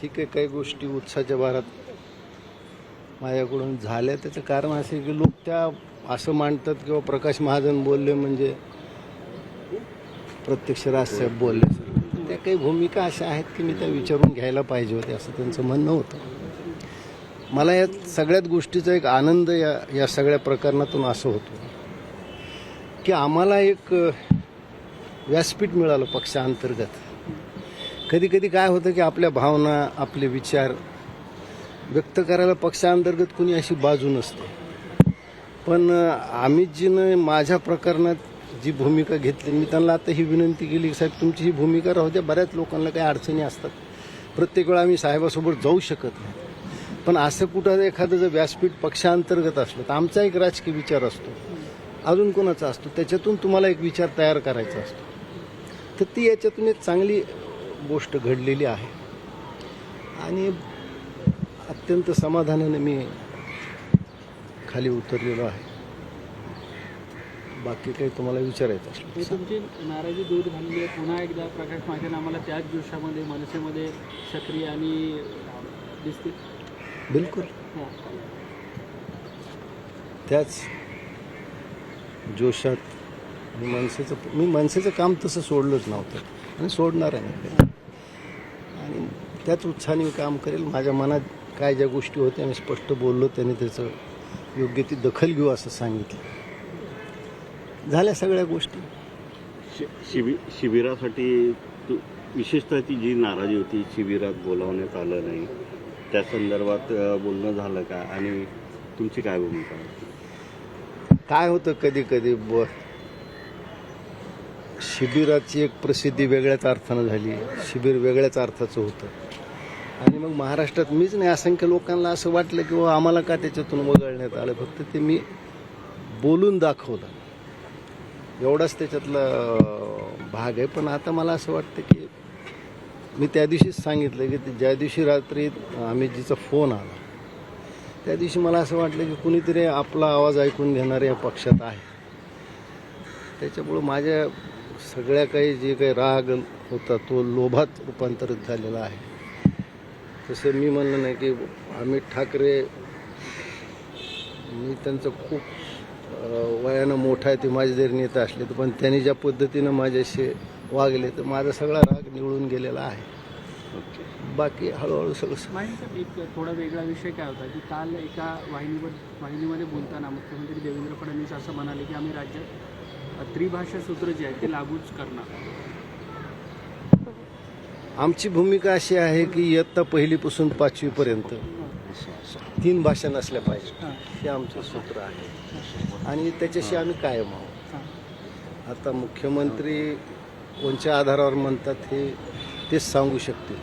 ठीक आहे काही गोष्टी उत्साहाच्या भारात माझ्याकडून झाल्या. त्याचं कारण असे की लोक त्या असं मांडतात किंवा प्रकाश महाजन बोलले म्हणजे प्रत्यक्ष राजसाहेब बोलले. त्या काही भूमिका अशा आहेत की मी त्या विचारून घ्यायला पाहिजे होते असं त्यांचं म्हणणं होतं. मला या सगळ्यात गोष्टीचा एक आनंद या या सगळ्या प्रकरणातून असं होतो की आम्हाला एक व्यासपीठ मिळालं पक्षांतर्गत. कधी कधी काय होतं की आपल्या भावना आपले विचार व्यक्त करायला पक्षांतर्गत कुणी अशी बाजू नसते. पण अ, अमितजीनं माझ्या प्रकरणात जी भूमिका घेतली मी त्यांना आता ही विनंती केली की साहेब तुमची ही भूमिका राहू द्या बऱ्याच लोकांना काही अडचणी असतात. प्रत्येक वेळा आम्ही साहेबासोबत जाऊ शकत नाही. पण असं कुठं एखादं जर व्यासपीठ पक्षांतर्गत असलं तर आमचा एक राजकीय विचार असतो. अजून कोणाचा असतो? त्याच्यातून तुम्हाला एक विचार तयार करायचा असतो. तर ती याच्यातून एक चांगली गोष्ट घडलेली आहे. आणि अत्यंत समाधानाने मी खाली उतरलेलो आहे. बाकी काही तुम्हाला विचारायचं असलं तुमची नाराजी दूर झालेली आहे. पुन्हा एकदा प्रकाश महाजन आम्हाला त्याच दिवसामध्ये मनसेमध्ये सक्रिय आणि दिसतील बिलकुल. त्याच जोशात मी मनसेचं मी मनसेचं काम तसं सोडलंच नव्हतं. आणि सोडणार आहे त्याच उत्साहाने मी काम करेल. माझ्या मनात काय ज्या गोष्टी होत्या मी स्पष्ट बोललो त्याने त्याचं योग्य ती दखल घेऊ असं सांगितलं. झाल्या सगळ्या गोष्टी. शि- शिबि शिबिरासाठी तू विशेषतः ती जी नाराजी होती शिबिरात बोलावण्यात आलं नाही त्या संदर्भात बोलणं झालं का? आणि तुमची काय भूमिका काय होतं कधी कधी ब शिबिराची एक प्रसिद्धी वेगळ्याच अर्थानं झाली. शिबिर वेगळ्याच अर्थाचं होतं. मग महाराष्ट्रात मीच नाही असंख्य लोकांना असं वाटलं की बाबा आम्हाला का त्याच्यातून वगळण्यात आलं? फक्त ते मी बोलून दाखवलं. एवढाच त्याच्यातला भाग आहे. पण आता मला असं वाटतं की मी त्या दिवशीच सांगितलं की ते ज्या दिवशी रात्री अमितजीचा फोन आला त्या दिवशी मला असं वाटलं की कुणीतरी आपला आवाज ऐकून घेणारे या पक्षात आहे. त्याच्यामुळं माझ्या सगळ्या काही जे काही राग होता तो लोभात रूपांतरित झालेला आहे. तसं मी म्हणलं नाही की अमित ठाकरे मी त्यांचं खूप वयानं मोठा आहे ते माझे जरी नेता असले तर पण त्यांनी ज्या पद्धतीनं माझ्याशी वागले तर माझा सगळा राग निवळून गेलेला आहे. बाकी हळूहळू सगळं एक थोडा वेगळा विषय काय होता की काल एका वाहिनीवर वाहिनीमध्ये बोलताना मुख्यमंत्री देवेंद्र फडणवीस असं म्हणाले की आम्ही राज्यात त्रिभाषा सूत्र जे आहे ते लागूच करणार. आमची भूमिका अशी आहे की इयत्ता पहिलीपासून पाचवीपर्यंत तीन भाषा नसल्या पाहिजे. हां. आमचं सूत्र आहे. आणि त्याच्याशी आम्ही कायम आहोत. आता मुख्यमंत्री कोणत्या आधारावर म्हणतात हे तेच सांगू शकतील.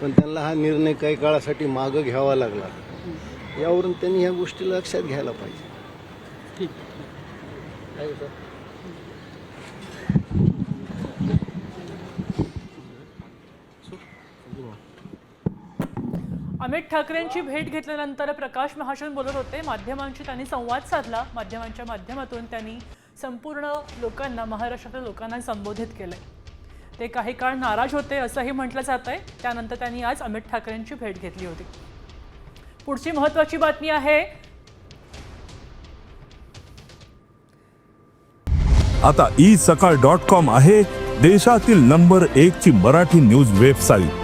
पण त्यांना हा निर्णय काही काळासाठी मागं घ्यावा लागला. यावरून त्यांनी ह्या गोष्टी लक्षात घ्यायला पाहिजे. ठीक आहे. अमित ठाकरेंची भेट घेतल्यानंतर प्रकाश महाजन बोलत होते. माध्यमांशी त्यांनी संवाद साधला. माध्यमांच्या माध्यमातून त्यांनी संपूर्ण लोकांना महाराष्ट्रातल्या लोकांना संबोधित केलं ते काही काळ नाराज होते असंही म्हटलं जात आहे त्यानंतर त्यांनी आज अमित ठाकरेंची भेट घेतली होती. पुढची महत्वाची बातमी आहे. आता ई सकाळ डॉट कॉम आहे देशातील नंबर एक ची मराठी न्यूज वेबसाईट